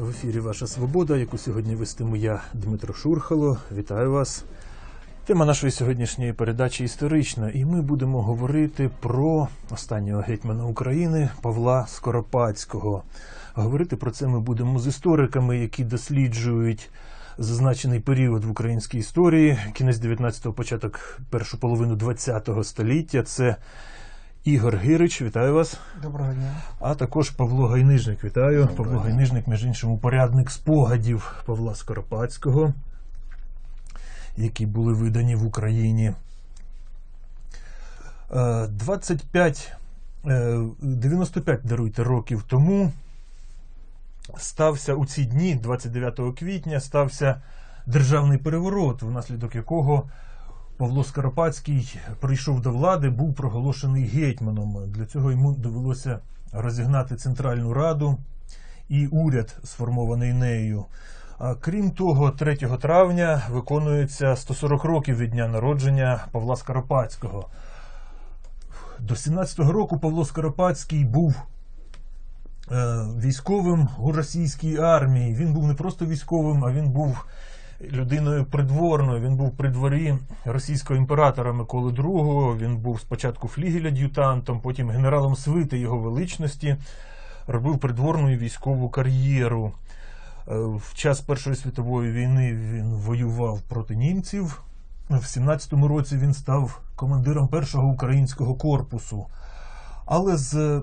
В ефірі Ваша Свобода, яку сьогодні вестиму я, Дмитро Шурхало. Вітаю вас. Тема нашої сьогоднішньої передачі історична, і ми будемо говорити про останнього гетьмана України Павла Скоропадського. Говорити про це ми будемо з істориками, які досліджують зазначений період в українській історії, кінець 19-го, початок першу половину 20-го століття. Це Ігор Гирич, вітаю вас. Доброго дня. А також Павло Гайнижник. Вітаю. Павло Гайнижник, між іншим, упорядник спогадів Павла Скоропадського, які були видані в Україні. Е, 25, е, 95 даруйте років тому стався у ці дні, 29 квітня, стався державний переворот, внаслідок якого Павло Скоропадський прийшов до влади, був проголошений гетьманом. Для цього йому довелося розігнати Центральну Раду і уряд, сформований нею. А крім того, 3 травня виконується 140 років від дня народження Павла Скоропадського. До 17-го року Павло Скоропадський був е, військовим у російській армії. Він був не просто військовим, а він був людиною придворною. Він був при дворі російського імператора Миколи II. Він був спочатку флігель-ад'ютантом, потім генералом свити його величності, робив придворну і військову кар'єру. Е, В час Першої світової війни він воював проти німців. В 17-му році він став командиром першого українського корпусу. Але з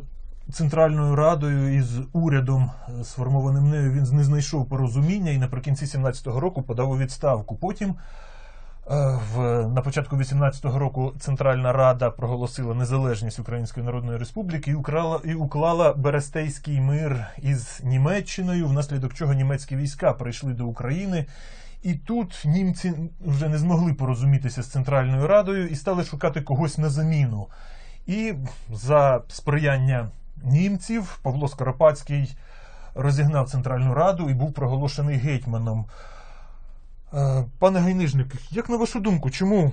Центральною Радою і з урядом, е, сформованим нею, він не знайшов порозуміння і наприкінці 17-го року подав у відставку. Потім, е, в, на початку 18-го року, Центральна Рада проголосила незалежність Української Народної Республіки і уклала, і уклала Берестейський мир із Німеччиною, внаслідок чого німецькі війська прийшли до України. І тут німці вже не змогли порозумітися з Центральною Радою і стали шукати когось на заміну. І за сприяння німців Павло Скоропадський розігнав Центральну Раду і був проголошений гетьманом. Е, Пане Гайнижник, як на вашу думку, чому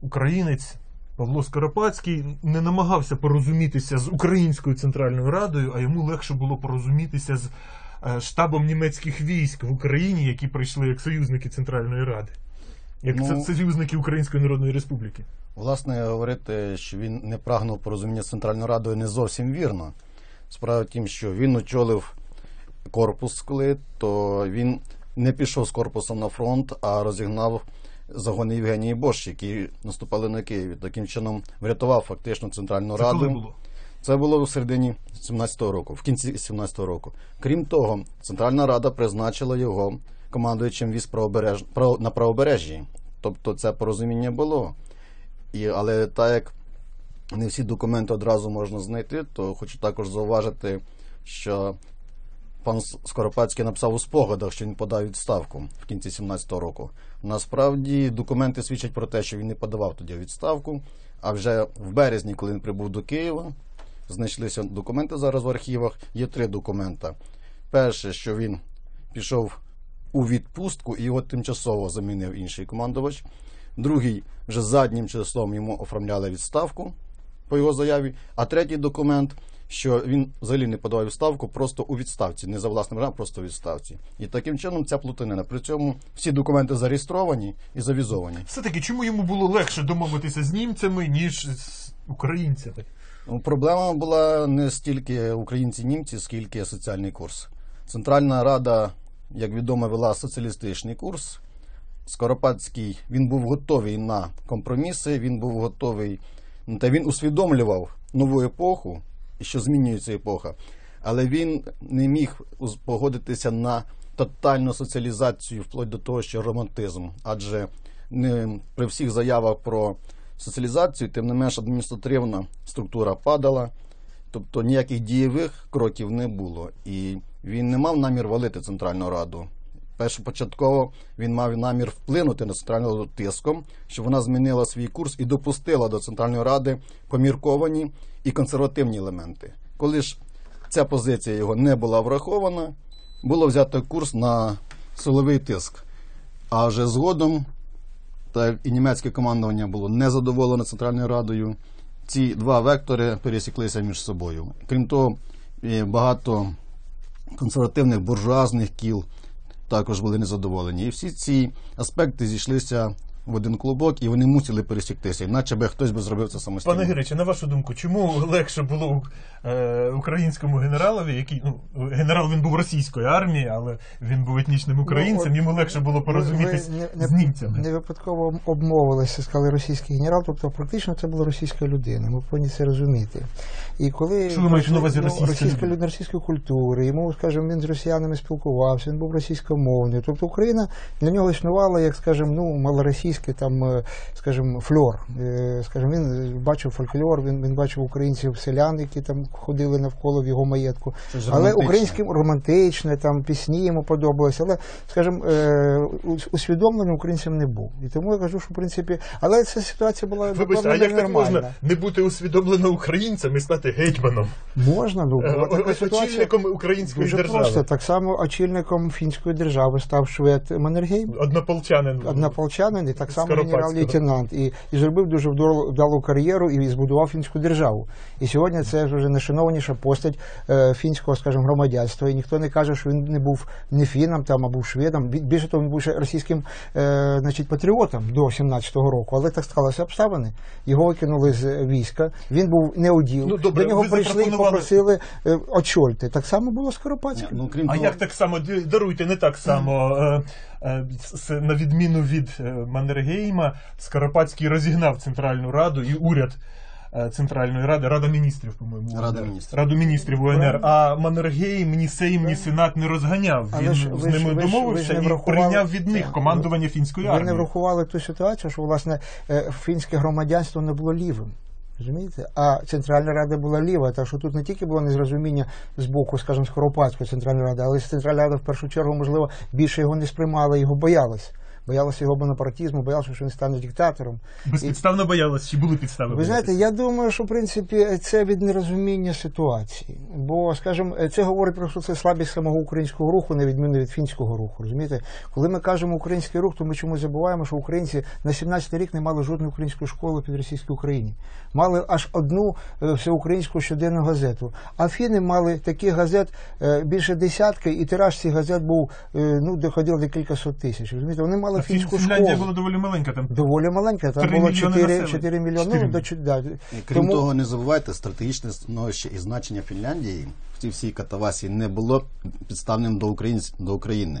українець Павло Скоропадський не намагався порозумітися з Українською Центральною Радою, а йому легше було порозумітися з е, штабом німецьких військ в Україні, які прийшли як союзники Центральної Ради, як Ну, це союзники Української Народної Республіки? Власне, говорити, що він не прагнув порозуміння з Центральною Радою, не зовсім вірно. Справа в тім, що він очолив корпус, коли то він не пішов з корпусом на фронт, а розігнав загони Євгенії Бош, які наступали на Київ. Таким чином врятував фактично Центральну Це Раду. коли було? Це було у середині 17-го року, в кінці 17-го року. Крім того, Центральна Рада призначила його командуючим військ правобереж... на правобережжі. Тобто це порозуміння було. І, але так як не всі документи одразу можна знайти, то хочу також зауважити, що пан Скоропадський написав у спогадах, що він подав відставку в кінці 17-го року. Насправді документи свідчать про те, що він не подавав тоді відставку. А вже в березні, коли він прибув до Києва, знайшлися документи зараз в архівах. Є три документа. Перше, що він пішов у відпустку і його тимчасово замінив інший командувач. Другий вже заднім числом йому оформляли відставку по його заяві. А третій документ, що він взагалі не подавав відставку, просто у відставці, не за власним бажанням, просто у відставці. І таким чином ця плутанина. При цьому всі документи зареєстровані і завізовані. Все-таки чому йому було легше домовитися з німцями, ніж з українцями? Ну, Проблема була не стільки українці-німці, скільки соціальний курс. Центральна Рада, як відомо, вела соціалістичний курс. Скоропадський він був готовий на компроміси, він був готовий, та він усвідомлював нову епоху, що змінюється епоха, але він не міг погодитися на тотальну соціалізацію вплоть до того, що романтизм. Адже не при всіх заявах про соціалізацію, тим не менш адміністративна структура падала, тобто ніяких дієвих кроків не було. І він не мав намір валити Центральну Раду. Першопочатково він мав намір вплинути на Центральну Раду тиском, щоб вона змінила свій курс і допустила до Центральної Ради помірковані і консервативні елементи. Коли ж ця позиція його не була врахована, було взято курс на силовий тиск. А вже згодом, так і німецьке командування було незадоволене Центральною Радою, ці два вектори пересіклися між собою. Крім того, багато консервативних буржуазних кіл також були незадоволені. І всі ці аспекти зійшлися в один клубок, і вони мусили пересіктися, іначе би хтось би зробив це самостійно. Пане Гириче, на вашу думку, чому легше було е, українському генералові, який ну генерал він був російської армії, але він був етнічним українцем, от йому легше було порозумітись Ви- ви не- з німцями. Не випадково обмовилися, сказали російський генерал, тобто практично це була російська людина. Ми повинні це розуміти. І коли Що ви маєте на увазі ну, російська російська людина? російської культури, йому, скажімо, він з росіянами спілкувався, він був російськомовний. Тобто Україна для нього існувала, як скажімо, ну малоросійський там, е, скажімо, фльор. Е, Скажімо, він бачив фольклор, він, він бачив українців селян, які там ходили навколо в його маєтку. Але українським романтичне, там пісні йому подобалися. Але, скажімо, е, ус- усвідомленим українцем не був. І тому я кажу, що в принципі, але ця ситуація була Вибачте, а як так можна не бути усвідомлено українцем і стати гетьманом, Можна, ну Е, очільником української Дуже держави, просто. Так само очільником фінської держави став швед Маннергейм. однополчанин. Однополчанин і так само генерал-лейтенант. І, і зробив дуже вдалу, кар'єру і збудував фінську державу. І сьогодні це вже найшанованіша постать е, фінського, скажімо, громадянства. І ніхто не каже, що він не був не фіном там, а був шведом. Більше того, він був ще російським е, значить, патріотом до 17-го року. Але так сталося обставини. Його викинули з війська. Він був не уділ. Ну, До нього ви прийшли і запропонували- попросили е, очольте. Так само було з Скоропадським. Ну, крім А того, як так само д- даруйте, не так само. е, е, с- На відміну від е, Маннергейма, Скоропадський розігнав Центральну Раду і уряд е, Центральної Ради, Рада міністрів, по-моєму. Рада міністрів. Раду міністрів УНР. А Маннергейм ні Сейм, ні Сенат не розганяв. Але Він ж з ж- ними ви ж- ви домовився ж не і врахували- прийняв від них командування фінської Ви не армії. врахували ту ситуацію, що власне е, фінське громадянство не було лівим. Розумієте? А Центральна Рада була ліва, так що тут не тільки було незрозуміння з боку, скажімо, Скоропадської Центральної Ради, але Центральна Рада в першу чергу, можливо, більше його не сприймала, його боялась. Боялася його бонапартізму, боялася, що він стане диктатором. Безпідставно боялась, чи були підстави? Ви знаєте, я думаю, що в принципі це від нерозуміння ситуації. Бо, скажімо, це говорить про що це слабість самого українського руху, на відміну від фінського руху. Розумієте, коли ми кажемо український рух, то ми чомусь забуваємо, що українці на 17 рік не мали жодної української школи під російській Україні. Мали аж одну е, всеукраїнську щоденну газету. А фіни мали таких газет е, більше десятки, і тираж цих газет був е, ну доходив до кількасот тисяч. Розумієте, вони мали А Фін- фінську Фінляндія школу. була доволі маленька. Там Доволі маленька, там було 4, 4 мільйони. Ну, да. Крім Тому- того, не забувайте, стратегічне становище і значення Фінляндії в цій всій катавасії не було підставним до, українсь... до України.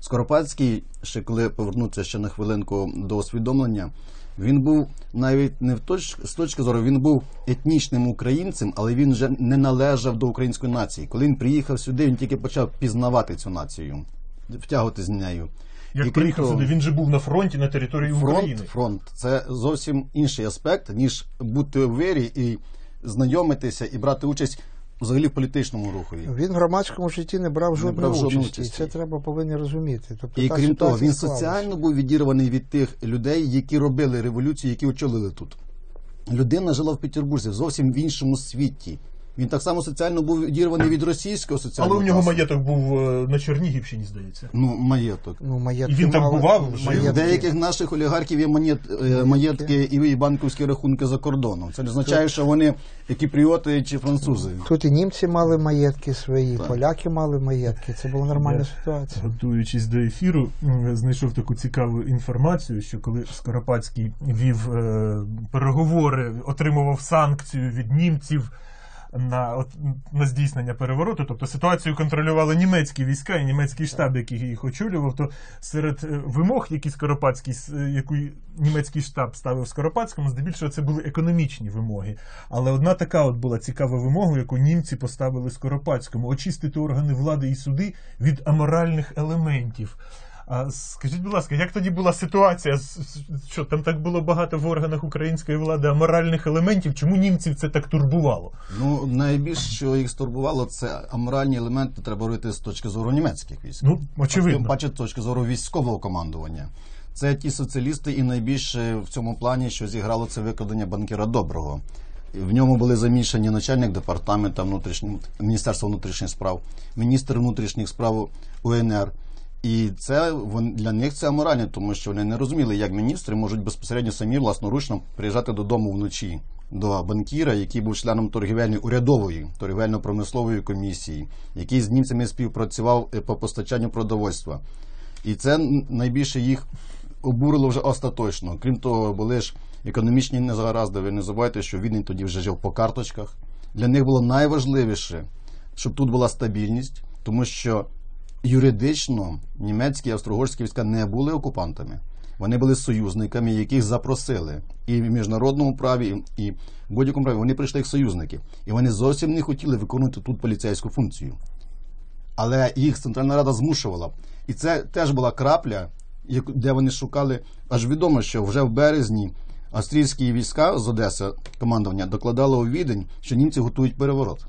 Скоропадський, ще коли повернутися ще на хвилинку до усвідомлення, він був навіть не в точ... з точки зору, він був етнічним українцем, але він вже не належав до української нації. Коли він приїхав сюди, він тільки почав пізнавати цю націю, втягувати з нею. І як крім приїхав того- сюди, він же був на фронті на території України. Фронт, фронт це зовсім інший аспект, ніж бути у вирі і знайомитися і брати участь взагалі в політичному руху. Він в громадському житті не брав жодної брав жодної участі. участі. Це треба повинні розуміти. Тобто, І та крім того, він склалась. соціально був відірваний від тих людей, які робили революцію, які очолили тут. Людина жила в Петербурзі зовсім в іншому світі. Він так само соціально був відірваний від російського Але соціального у нього класу. маєток був е, на Чернігівщині, здається. Ну, маєток. Ну, маєтки І він там мали- бував вже? У маєтки. деяких наших олігархів є монет, е, маєтки і банківські рахунки за кордоном. Це не означає, що вони кіпріоти чи французи. Тут і німці мали маєтки свої, Так. поляки мали маєтки. Це була нормальна Я- ситуація. Готуючись до ефіру, м, знайшов таку цікаву інформацію, що коли Скоропадський вів е, переговори, отримував санкцію від німців. На, от, на здійснення перевороту, тобто ситуацію контролювали німецькі війська і німецький штаб, який їх очолював. То серед е, вимог, які Скоропадський, е, яку німецький штаб ставив Скоропадському, здебільшого це були економічні вимоги. Але одна така от була цікава вимога, яку німці поставили Скоропадському: очистити органи влади і суди від аморальних елементів. А скажіть, будь ласка, як тоді була ситуація? Що там так було багато в органах української влади аморальних елементів? Чому німців це так турбувало? Ну, найбільше, що їх стурбувало, це аморальні елементи треба говорити з точки зору німецьких військ. Ну, очевидно. Тим паче з точки зору військового командування. Це ті соціалісти, і найбільше в цьому плані, що зіграло це викрадення банкіра Доброго. В ньому були замішані начальник департаменту внутрішніх Міністерства внутрішніх справ, міністр внутрішніх справ УНР. І це для них це аморально, тому що вони не розуміли, як міністри можуть безпосередньо самі власноручно приїжджати додому вночі до банкіра, який був членом торгівельної урядової торгівельно-промислової комісії, який з німцями співпрацював е, по постачанню продовольства. І це найбільше їх обурило вже остаточно. Крім того, були ж економічні незаразди. Ви не забувайте, що Відень тоді вже жив по карточках. Для них було найважливіше, щоб тут була стабільність, тому що юридично німецькі і австро-угорські війська не були окупантами. Вони були союзниками, яких запросили. І в міжнародному праві, і в будь-якому праві вони прийшли як союзники. І вони зовсім не хотіли виконувати тут поліцейську функцію. Але їх Центральна Рада змушувала. І це теж була крапля, де вони шукали. Аж відомо, що вже в березні австрійські війська з Одеси командування докладало у відень, що німці готують переворот.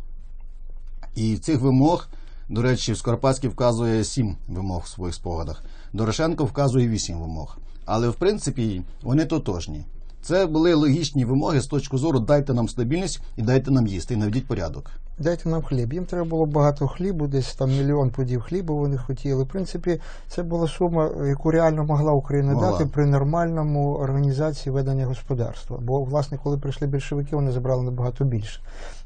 І цих вимог, до речі, Скоропадський вказує сім вимог в своїх спогадах. Дорошенко вказує вісім вимог. Але в принципі вони тотожні. Це були логічні вимоги з точки зору дайте нам стабільність і дайте нам їсти, і наведіть порядок. Дайте нам хліб. Їм треба було багато хлібу, десь там мільйон пудів хлібу вони хотіли. В принципі, це була сума, яку реально могла Україна Могла. дати при нормальному організації ведення господарства. Бо, власне, коли прийшли більшовики, вони забрали набагато більше.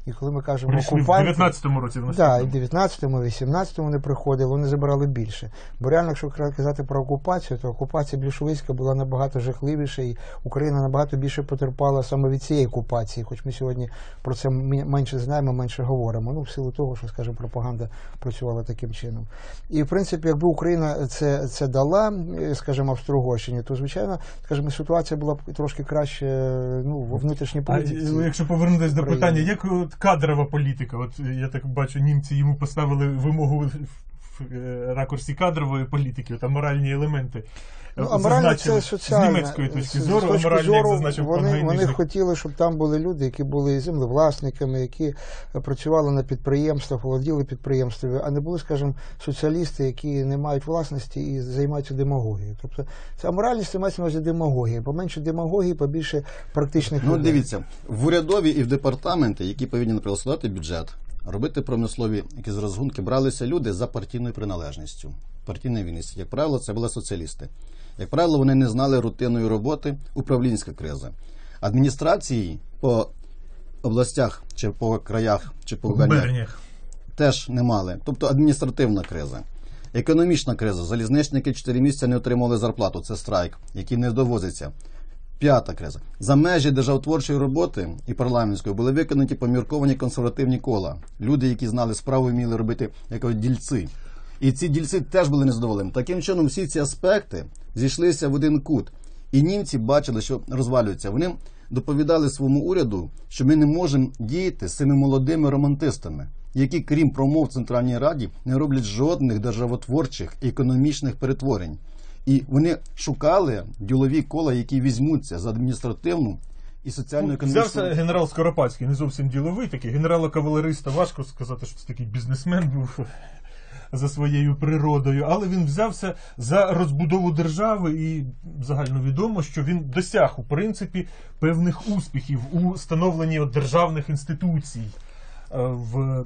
І коли ми кажемо Прийшли в 19-му році в Да, і в 19-му, і 18-му вони приходили, вони забрали більше. Бо реально, якщо казати про окупацію, то окупація більшовицька була набагато жахливіша, і Україна набагато більше потерпала саме від цієї окупації, хоч ми сьогодні про це менше знаємо, менше говоримо. Ну, в силу того, що, скажімо, пропаганда працювала таким чином. І, в принципі, якби Україна це, це дала, е, скажімо, Австро-Угорщині, то, звичайно, скажімо, ситуація була б трошки краще ну, в внутрішній А політиці. е, якщо повернутися до питання, як кадрова політика? От е, я так бачу, німці йому поставили вимогу ракурсі кадрової політики, от аморальні елементи. Ну, Е, аморально зазначили це соціальне. з німецької точки зору, точки аморальні, як зору, зазначив пан вони, вони хотіли, щоб там були люди, які були землевласниками, які е, працювали на підприємствах, володіли підприємствами, а не були, скажімо, соціалісти, які не мають власності і займаються демагогією. Тобто це аморальність це мається на увазі демагогія. Поменше демагогії, побільше практичних Ну, людей. дивіться, в урядові і в департаменти, які повинні наприклад, складати бюджет, робити промислові якісь розгонки, бралися люди за партійною приналежністю, партійною вільністю. Як правило, це були соціалісти. Як правило, вони не знали рутинної роботи, управлінська криза. Адміністрації по областях чи по краях, чи по губерніях. теж не мали. Тобто адміністративна криза. Економічна криза. Залізничники 4 місяці не отримали зарплату. Це страйк, який не довозиться. П'ята криза. За межі державотворчої роботи і парламентської були виконані помірковані консервативні кола. Люди, які знали справу, вміли робити як дільці. І ці дільці теж були незадоволені. Таким чином, всі ці аспекти зійшлися в один кут. І німці бачили, що розвалюються. Вони доповідали своєму уряду, що ми не можемо діяти з цими молодими романтистами, які, крім промов Центральній Раді, не роблять жодних державотворчих економічних перетворень. І вони шукали ділові кола, які візьмуться за адміністративну і соціальну Ну, економічну. Взявся генерал Скоропадський, не зовсім діловий такий. Генерала-кавалериста важко сказати, що це такий бізнесмен був за своєю природою, але він взявся за розбудову держави, і загально відомо, що він досяг у принципі певних успіхів у становленні державних інституцій. е, В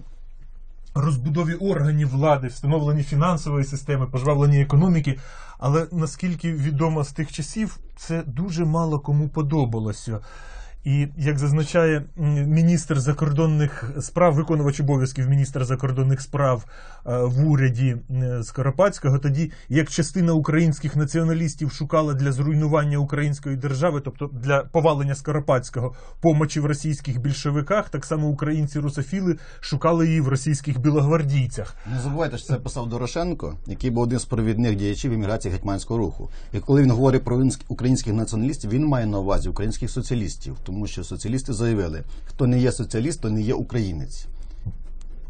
розбудові органів влади, встановленні фінансової системи, пожвавленні економіки. Але наскільки відомо з тих часів, це дуже мало кому подобалося. І як зазначає міністр закордонних справ, виконувач обов'язків міністра закордонних справ е, в уряді Скоропадського, тоді як частина українських націоналістів шукала для зруйнування української держави, тобто для повалення Скоропадського, помочі в російських більшовиках, так само українці-русофіли шукали її в російських білогвардійцях. Не забувайте, що це писав Дорошенко, який був один з провідних діячів імміграції гетьманського руху. І коли він говорить про українських націоналістів, він має на увазі українських соціалістів, тому що соціалісти заявили, хто не є соціаліст, то не є українець.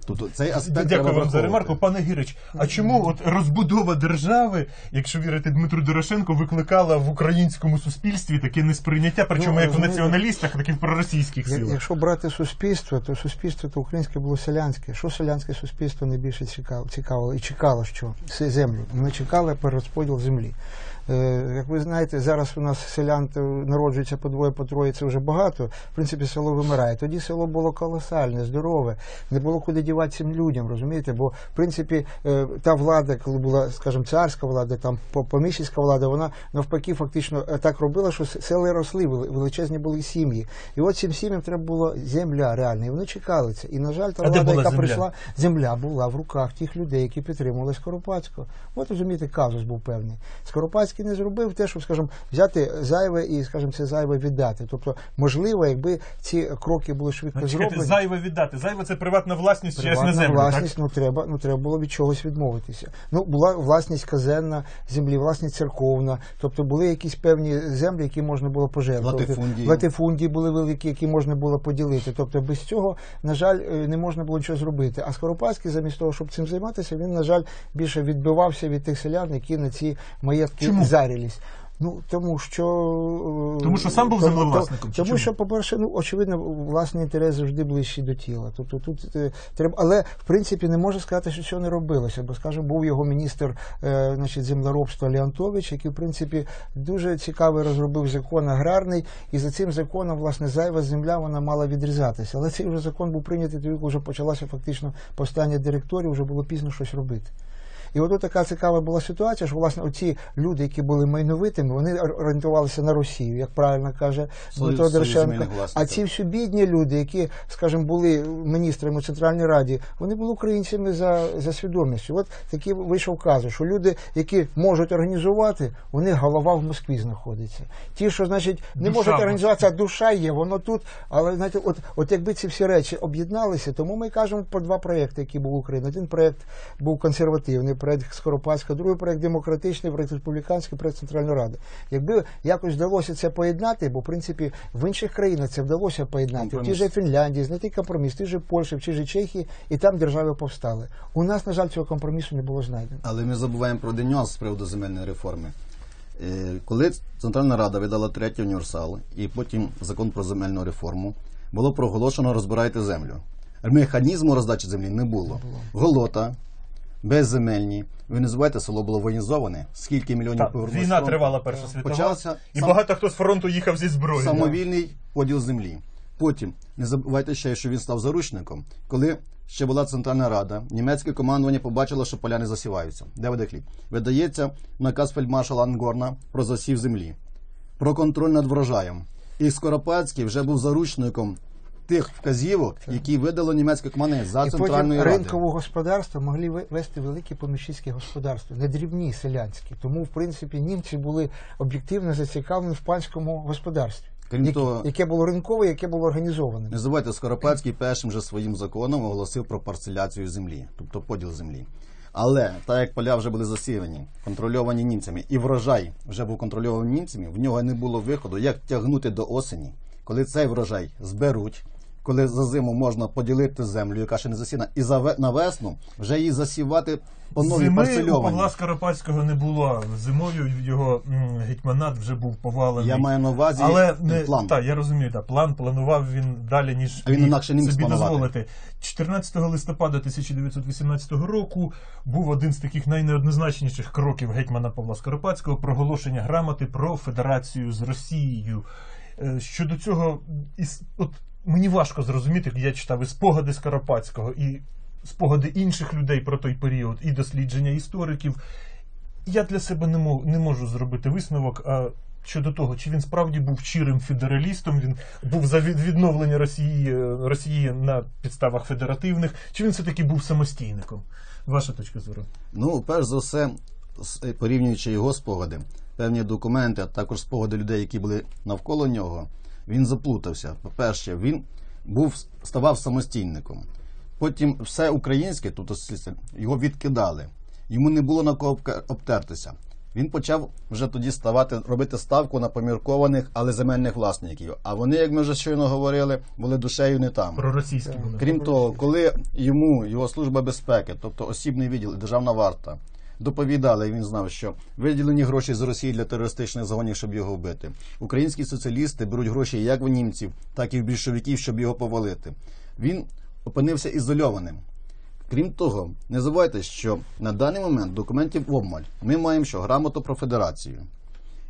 Тобто цей аспект Дякую вам за ремарку, пане Гірич. А чому от розбудова держави, якщо вірити Дмитру Дорошенко, викликала в українському суспільстві таке несприйняття, причому Ну, як в націоналістах, так і в проросійських силах? Якщо брати суспільство, то суспільство то українське було селянське. Що селянське суспільство найбільше цікаво, цікавило і чекало, що Це землю. Вони чекали перерозподіл землі. Е, Як ви знаєте, зараз у нас селян народжується по двоє, по троє, це вже багато. В принципі, село вимирає. Тоді село було колосальне, здорове, не було куди дівати цим людям, розумієте? Бо, в принципі, е, та влада, коли була, скажімо, царська влада, там по- поміщицька влада, вона навпаки фактично е, так робила, що с- села росли, величезні були сім'ї. І от цим сім'ям треба було земля реальна, і вони чекали це. І, на жаль, та А влада, яка земля? прийшла, земля була в руках тих людей, які підтримували Скоропадського. От розумієте, казус був певний. Скоропадський не зробив те, щоб, скажімо, взяти зайве і, скажімо, це зайве віддати. Тобто, можливо, якби ці кроки були швидко Ну, чекайте, зроблені. зайве віддати. Зайве це приватна власність через Приватна на землю. власність, Так? ну треба, ну треба було від чогось відмовитися. Ну була власність казенна землі, власність церковна, тобто були якісь певні землі, які можна було пожертвувати. Латифундії. Латифундії були великі, які можна було поділити. Тобто без цього, на жаль, е, не можна було нічого зробити. А Скоропадський, замість того, щоб цим займатися, він, на жаль, більше відбивався від тих селян, які на ці маєтки Чому? Зарілись. Ну тому що е, Тому що сам був тому- землевласником, Тому чому? що, по-перше, ну очевидно, власний інтерес завжди ближчий до тіла. Тобто тут е, треба, але в принципі не можу сказати, що цього не робилося. Бо, скажімо, був його міністр е, значить, землеробства Леонтович, який, в принципі, дуже цікавий розробив закон аграрний, і за цим законом, власне, зайва земля вона мала відрізатися. Але цей вже закон був прийнятий, тоді вже почалося фактично повстання директорів, вже було пізно щось робити. І от така цікава була ситуація, що власне оці люди, які були майновитими, вони орієнтувалися на Росію, як правильно каже Дмитро земельних А ці всі бідні люди, які, скажімо, були міністрами у Центральній Раді, вони були українцями за, за свідомістю. От такий вийшов казус, що люди, які можуть організувати, у них голова в Москві знаходиться. Ті, що значить не Душа можуть організуватися, а душа є, воно тут. Але знаєте, от, от якби ці всі речі об'єдналися, тому ми кажемо про два проекти, які були в Україні. Один проект був консервативний, проект Скоропадська, другий проект демократичний, проект республіканський, проект Центральної Ради. Якби якось вдалося це поєднати, бо в принципі в інших країнах це вдалося поєднати. В тій же Фінляндії, знайти компроміс, в тій же Польщі, в тій же Чехії, і там держави повстали. У нас, на жаль, цього компромісу не було знайдено. Але ми забуваємо про один нюанс з приводу земельної реформи. Е, Коли Центральна Рада видала третій універсал і потім закон про земельну реформу, було проголошено розбирайте землю. Механізму роздачі землі не було. Голота, безземельні. Ви не забувайте, село було воєнізоване. Скільки мільйонів повернулося війна фронту? тривала перша світова. Почався і сам- багато хто з фронту їхав зі зброєю. самовільний поділ землі. Потім не забувайте ще, що він став заручником. Коли ще була Центральна Рада, німецьке командування побачило, що поля не засіваються. Де веде хліб? Видається наказ фельдмаршала Ангорна про засів землі, про контроль над врожаєм. І Скоропадський вже був заручником тих вказівок, які видало німецьке командування за І потім Центральної Ради. ринкове господарство могли вести великі поміщицькі господарства, не дрібні селянські. Тому, в принципі, німці були об'єктивно зацікавлені в панському господарстві, Крім того- яке було ринкове, яке було організоване. Не забувайте, Скоропадський першим же своїм законом оголосив про парцеляцію землі, тобто поділ землі. Але так як поля вже були засіяні, контрольовані німцями, і врожай вже був контрольований німцями, в нього не було виходу, як тягнути до осені, коли цей врожай зберуть, коли за зиму можна поділити землю, яка ще не засіяна, і за на весну вже її засівати по новій Зими у парцельовані. Павла Скоропадського не було. Зимою його м, гетьманат вже був повалений. Я маю на увазі Але не план. Так, я розумію, так, план планував він далі, ніж А він міг інакше не міг собі спланувати. дозволити. 14 листопада 1918 року був один з таких найнеоднозначніших кроків гетьмана Павла Скоропадського проголошення грамоти про федерацію з Росією. Е, Щодо цього, от мені важко зрозуміти, я читав і спогади Скоропадського, і спогади інших людей про той період, і дослідження істориків. Я для себе не, мо- не можу зробити висновок. Щодо того, чи він справді був щирим федералістом, він був за відновлення Росії, е, Росії на підставах федеративних, чи він все-таки був самостійником? Ваша точка зору. Ну, перш за все, е, порівнюючи його спогади, певні документи, а також спогади людей, які були навколо нього, він заплутався. По-перше, він був ставав самостійником. Потім все українське, слідство, його відкидали. Йому не було на кого обтертися. Він почав вже тоді ставати, робити ставку на поміркованих, але земельних власників. А вони, як ми вже щойно говорили, були душею не там. Проросійські були. Крім того, коли йому його служба безпеки, тобто осібний відділ, і державна варта, доповідали, він знав, що виділені гроші з Росії для терористичних загонів, щоб його вбити. Українські соціалісти беруть гроші як в німців, так і в більшовиків, щоб його повалити. Він опинився ізольованим. Крім того, не забувайте, що на даний момент документів обмаль. Ми маємо що грамоту про федерацію.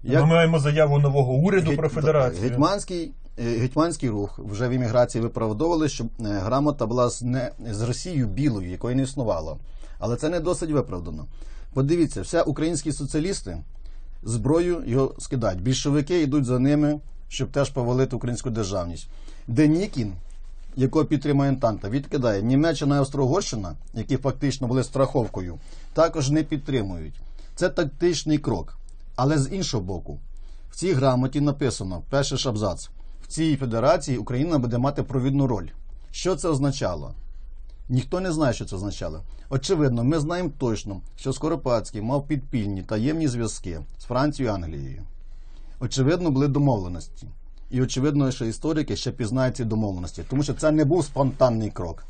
Ми маємо заяву нового уряду Геть- про федерацію. Гетьманський, е, гетьманський рух вже в імміграції виправдовували, що е, грамота була з, не, з Росією білою, якої не існувало. Але це не досить виправдано. Подивіться, вся українські соціалісти зброю його скидають. Більшовики йдуть за ними, щоб теж повалити українську державність. Денікін, якого підтримує Антанта, відкидає Німеччина і Австро-Угорщина, які фактично були страховкою, також не підтримують. Це тактичний крок. Але з іншого боку, в цій грамоті написано, перший ж абзац, в цій федерації Україна буде мати провідну роль. Що це означало? Ніхто не знає, що це означало. Очевидно, ми знаємо точно, що Скоропадський мав підпільні таємні зв'язки з Францією і Англією. Очевидно, були домовленості. І очевидно, що історики ще пізнають ці домовленості, тому що це не був спонтанний крок.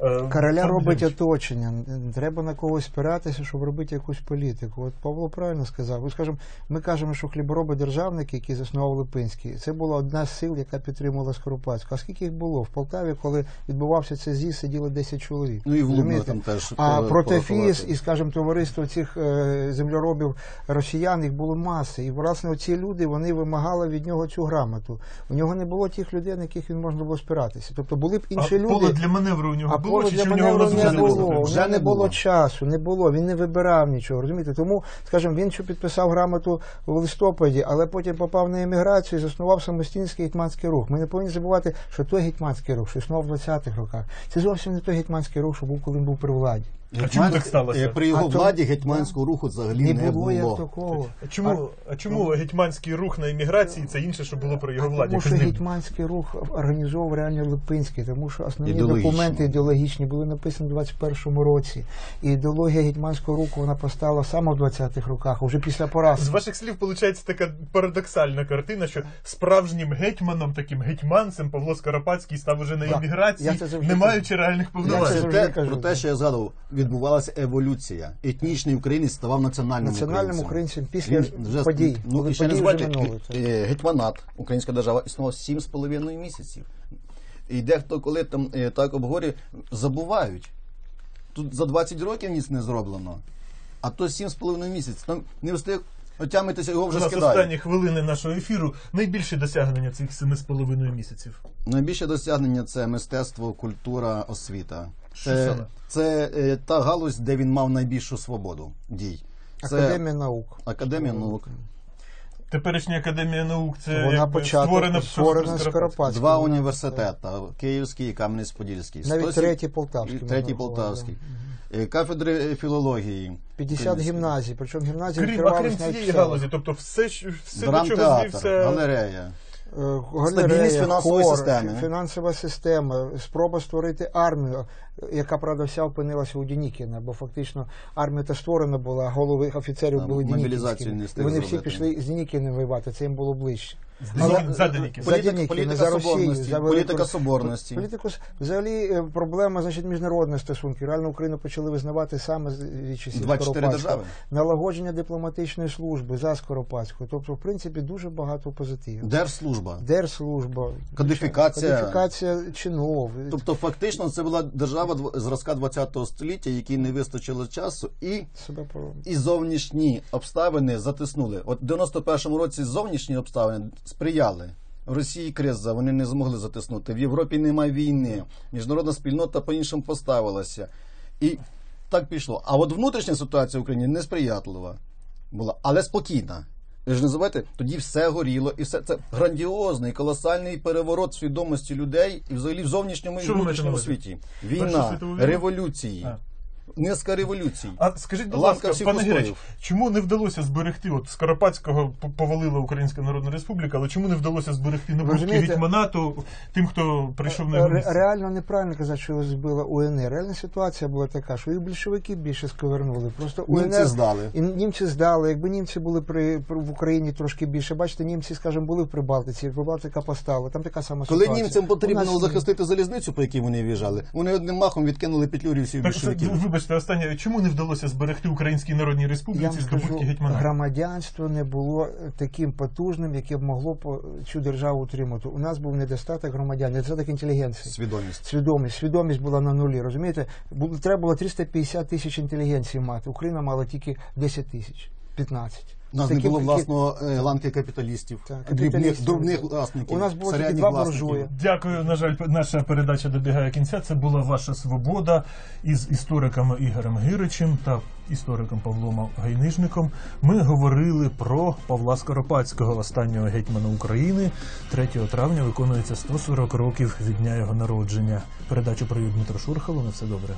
Е, Короля робить оточення. Треба на когось спиратися, щоб робити якусь політику. От Павло правильно сказав. Ви скажемо, ми кажемо, що хлібороби державники, які заснував Липинський, це була одна з сил, яка підтримувала Скоропадську. А скільки їх було? В Полтаві, коли відбувався цей з'їзд, сиділо 10 чоловік. Ну і в Лубно там теж А проти. ФІС і, скажімо, товариство цих е, землеробів росіян їх було маси. І власне оці люди вони вимагали від нього цю грамоту. У нього не було тих людей, на яких він можна було спиратися. Тобто були б інші а люди. поле для маневру у нього А було, чи, чи в нього не було. Вже не було. часу, не було. Він не вибирав нічого. Розумієте? Тому, скажімо, він що підписав грамоту в листопаді, але потім попав на еміграцію і заснував самостійний гетьманський рух. Ми не повинні забувати, що той гетьманський рух, що існував в 20-х роках, це зовсім не той гетьманський рух, що був, коли він був при владі. А чому так сталося? Е, При його А то- владі гетьманського руху взагалі Не не, було як було. такого. А чому, а чому гетьманський рух на імміграції це інше, що було при його владі? Тому що гетьманський рух організовував реально Липинський, тому що основні Ідеологічно. документи ідеологічні були написані у 21-му році. І ідеологія гетьманського руху вона постала саме в 20-х роках, уже після поразки. З ваших слів виходить така парадоксальна картина, що справжнім гетьманом, таким гетьманцем Павло Скоропадський став уже на завжди не маючи реальних повноважень. Про те, що я згадував, відбувалася еволюція. Етнічний українець ставав національним, Національним українцем після Він вже- подій, Ну, коли і ще не події вже забувайте, минули. ге- е, гетьманат, українська держава, існував 7,5 місяців. І дехто, коли там е, так обговорює, забувають. Тут за 20 років ніц не зроблено, а то 7,5 місяців. Там не встиг отямитися, його У вже нас скидають. останні хвилини нашого ефіру найбільше досягнення цих семи з половиною місяців. Найбільше досягнення це мистецтво, культура, освіта. Що Це, саме? це е, та галузь, де він мав найбільшу свободу дій. Це Академія наук. Академія наук. Теперішня академія наук це Вона якби початок створена створена. Скоропадським. Два університети Київський і Кам'янець-Подільський. Навіть 107 третій Полтавський. Третій Полтавський. Е, Кафедри філології. 50 гімназій, причому гімназії Крім, а відкривались крім навіть цієї в селах. галузі, тобто все, що- все до чого Драмтеатр, звівся... галерея. Е, Стабільність фінансової хор, системи. фінансова система, спроба створити армію, яка правда вся опинилася у Денікіна, бо фактично армія та створена була, голови офіцерів були встиг Вони всі зробити. пішли з Денікіним воювати, це їм було ближче. За Денікіна. За Політика- за Росію, політика соборності. Політику, взагалі е, проблема, значить, міжнародних стосунків. Реально Україну почали визнавати саме з 24 держави. Налагодження дипломатичної служби за Скоропадською. Тобто, в принципі, дуже багато позитивів. Держслужба. Держслужба, Кодифікація. кодифікація чинов. Тобто, фактично, це була держава зразка 20 століття, якій не вистачило часу, і, себе про- і зовнішні обставини затиснули. От в 91-му році зовнішні обставини сприяли. В Росії криза, вони не змогли затиснути. В Європі немає війни. Міжнародна спільнота по-іншому поставилася. І так пішло. А от внутрішня ситуація в Україні несприятлива була, але спокійна. Ви ж не забувайте, тоді все горіло, і все це грандіозний, колосальний переворот свідомості людей і взагалі в зовнішньому і внутрішньому світі. Війна, революції. Низка революцій. А скажіть, будь ласка, пане. Греч, чому не вдалося зберегти? От Скоропадського повалила Українська Народна Республіка, але чому не вдалося зберегти набутки гетьманату тим, хто прийшов на Ре- місце? Реально неправильно казати, що його збила УНР. Реальна ситуація була така, що і більшовики більше сковернули. Просто Німці УНР здали. І німці здали. Якби німці були при, при- в Україні трошки більше, бачите, німці, скажімо, були в Прибалтиці, Прибалтика постала. Там така сама Коли ситуація. німцям потрібно нас захистити залізницю, по якій вони в'їжджали, вони одним махом відкинули петлюрів всіх Так, більшовиків. Вибачте, останнє, чому не вдалося зберегти Українській Народній Республіці здобутки гетьмана? громадянство не було е, таким потужним, яке б могло б цю державу утримати. У нас був недостаток громадян, недостаток інтелігенції. Свідомість. Свідомість, свідомість була на нулі. Розумієте, треба було 350 тисяч інтелігенції мати. Україна мала тільки 10 тисяч, 15. У нас не було власного е, ланки капіталістів, Так, дрібних, власників. У нас було тільки два буржуї. Дякую. На жаль, наша передача добігає кінця. Це була ваша свобода із істориком Ігорем Гиричем та істориком Павлом Гайнижником. Ми говорили про Павла Скоропадського, останнього гетьмана України. 3 травня виконується 140 років від дня його народження. Передачу провів Дмитро Шурхало. На все добре.